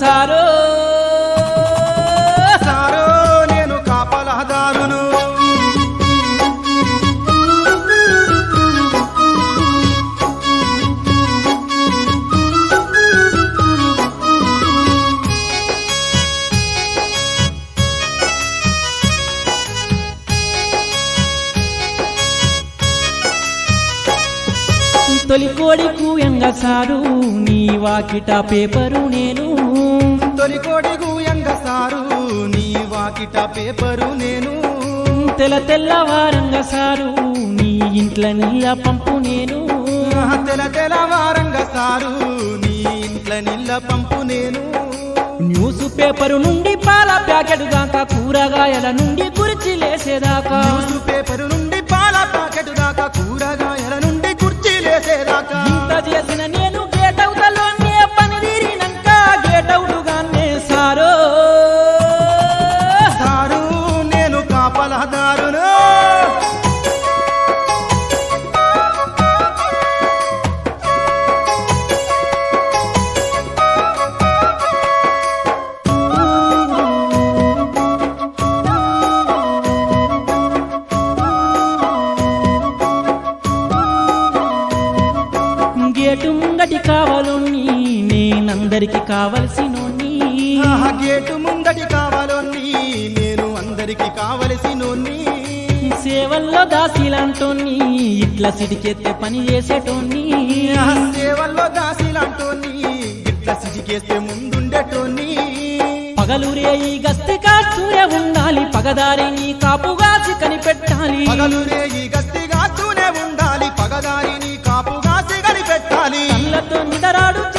సారో సారో తొలి కోడి కూయంగ సారు నీ వాకిట పేపరు నేను. తొలి కోడి గూయంగ సారు నీ వాకిట పేపరు నేను. తెల తెల్లవారంగ సారు నీ ఇంట్ల నీళ్ళ పంపు నేను. తెల తెలవారంగ సారు నీ ఇంట్ల నిల్ల పంపు నేను. న్యూస్ పేపరు నుండి పాల ప్యాకెట్ దాకా కూరగాయల నుండి కుర్చీ లేసేదాకా. న్యూస్ పేపరు నుండి పాల ప్యాకెట్ దాకా కూరగాయల చేరాక. ఇంత చేసిన నీ గేటు ముంగటి కావాలని నేనందరికి కావలసినోని ఆహా, గేటు ముందటి కావాలోని నేను అందరికి కావలసినోన్ని సేవల్లో దాసిలాంటోని ఇట్లా సిటికెత్తే పని చేసేటోని సేవల్లో దాసిలాంటోని ఇట్లా సిటికేస్తే ముందుండేటోని పగలు రేయి గస్తి కాస్తూనే ఉండాలి పగదారి నీ కాపుగాసి కనిపెట్టాలి పగలు రేగి కళ్ళతో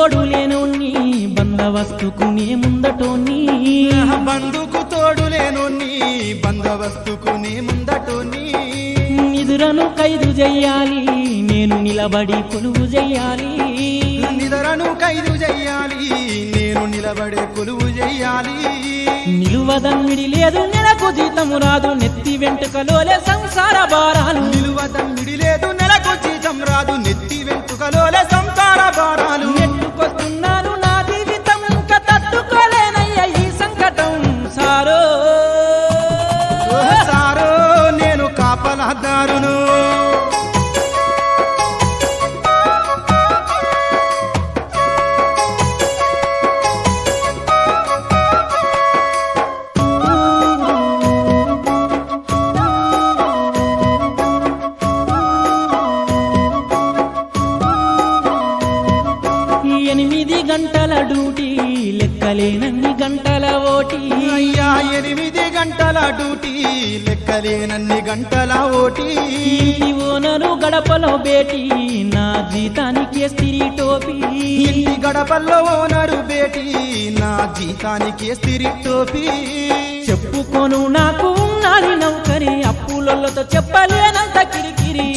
తోడు లేనోన్ని బందవస్తుకు నే ముందటోని బంధుకు తోడు లేనోన్ని బందవస్తుకు నీ ముందటోని నిదురను ఖైదు చెయ్యాలి నేను నిలబడి కొలువు చెయ్యాలి నిదరను ఖైదు చెయ్యాలి నేను నిలబడే కొలువు చెయ్యాలి నిలువదమ్మిడి లేదు నెలకు జీతము రాదు నెత్తి వెంటుకలోలే సంసార భారాలు. నిలువదమ్మిడి లేదు నెలకు జీతం రాదు నెత్తి వెంటుకలోలే సంసార భారాలు. ఎనిమిది గంటల డ్యూటీ లెక్కలేనన్ని గంటల ఓటీ. అయ్యా ఎనిమిది గంటల డ్యూటీ లెక్కలేనన్ని గంటల ఓటీ. ఓనరు గడపలో బేటీ నా జీతానికి స్త్రీ టోపీ. గడపల్లో ఓనరు బేటి నా జీతానికి స్తిరి టోపీ. చెప్పుకోను నాకు ఉన్నది నౌకరి అప్పులతో చెప్పలేనంత కిరికిరి.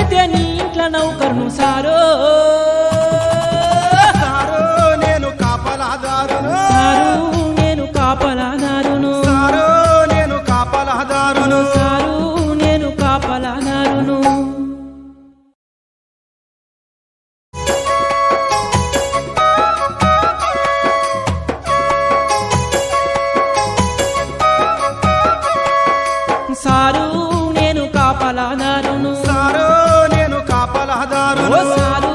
గుట్టిప్పి చెప్పితే సారు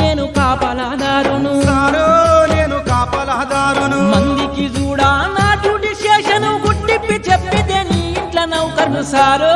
నేను కాపలాదారును. సారో నేను కాపలాదారును. మందికి చూడా నా డ్యూటీ చేసను గుట్టిప్పి చెప్పితే నీ ఇంట్లో సారో సారో.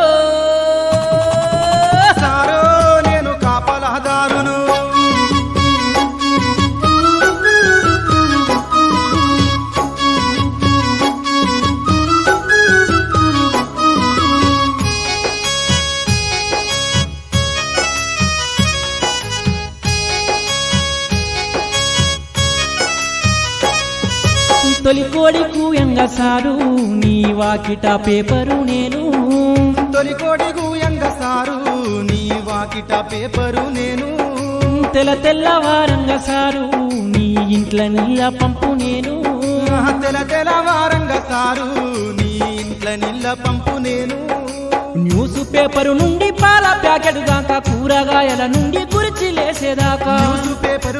సారు నీ వాకిట పేపరు నేను. తొలి కోడి గూయంగ సారు నీ వాకిట పేపరు నేను. తెల్ల తెల్లవారంగా సారు నీ ఇంట్ల నీళ్ళ పంపు నేను. తెల తెలవారంగ సారు నీ ఇంట్ల నీళ్ళ పంపు నేను. న్యూస్ పేపరు నుండి పాల ప్యాకెట్ దాకా కూరగాయల నుండి గురిచి లేసేదాకా. News paper